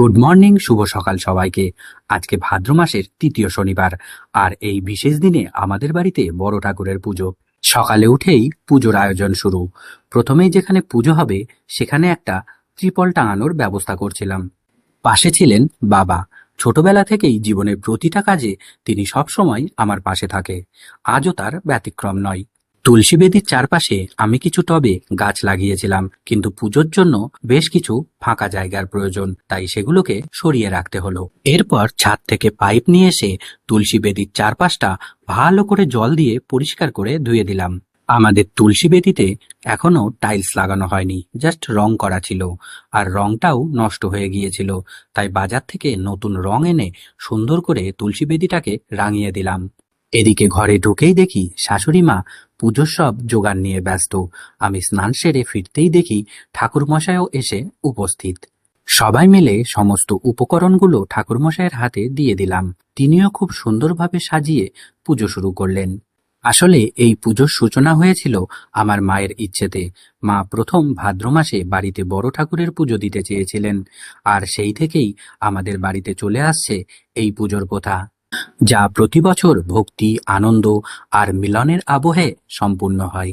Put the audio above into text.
Good morning শুভ সকাল সবাইকে। আজকে ভাদ্র মাসের তৃতীয় শনিবার, আর এই বিশেষ দিনে আমাদের বাড়িতে বড় ঠাকুরের পুজো। সকালে উঠেই পুজোর আয়োজন শুরু। প্রথমেই যেখানে পুজো হবে, সেখানে একটা ত্রিপল টাঙানোর ব্যবস্থা করছিলাম। পাশে ছিলেন বাবা। ছোটবেলা থেকেই জীবনের প্রতিটা কাজে তিনি সবসময় আমার পাশে থাকে। আজও তার ব্যতিক্রম নয়। তুলসী বেদির চারপাশে আমি কিছু টবে গাছ লাগিয়েছিলাম, কিন্তু পুজোর জন্য বেশ কিছু ফাঁকা জায়গার প্রয়োজন, তাই সেগুলোকে সরিয়ে রাখতে হলো। এরপর ছাদ থেকে পাইপ নিয়ে এসে তুলসী বেদির চারপাশটা ভালো করে জল দিয়ে পরিষ্কার করে ধুয়ে দিলাম। আমাদের তুলসী বেদিতে এখনও টাইলস লাগানো হয়নি, জাস্ট রং করা ছিল, আর রংটাও নষ্ট হয়ে গিয়েছিল, তাই বাজার থেকে নতুন রং এনে সুন্দর করে তুলসী বেদিটাকে রাঙিয়ে দিলাম। এদিকে ঘরে ঢুকেই দেখি শাশুড়ি মা পুজোর সব জোগান নিয়ে ব্যস্ত। আমি স্নান সেরে ফিরতেই দেখি ঠাকুরমশাইও এসে উপস্থিত। সবাই মিলে সমস্ত উপকরণগুলো ঠাকুরমশাইয়ের হাতে দিয়ে দিলাম। তিনিও খুব সুন্দরভাবে সাজিয়ে পুজো শুরু করলেন। আসলে এই পুজোর সূচনা হয়েছিল আমার মায়ের ইচ্ছেতে। মা প্রথম ভাদ্র মাসে বাড়িতে বড় ঠাকুরের পুজো দিতে চেয়েছিলেন। আর সেই থেকেই আমাদের বাড়িতে চলে আসছে এই পুজোর কথা। যা প্রতিবছর ভক্তি আনন্দ আর মিলনের আবহে সম্পূর্ণ হয়।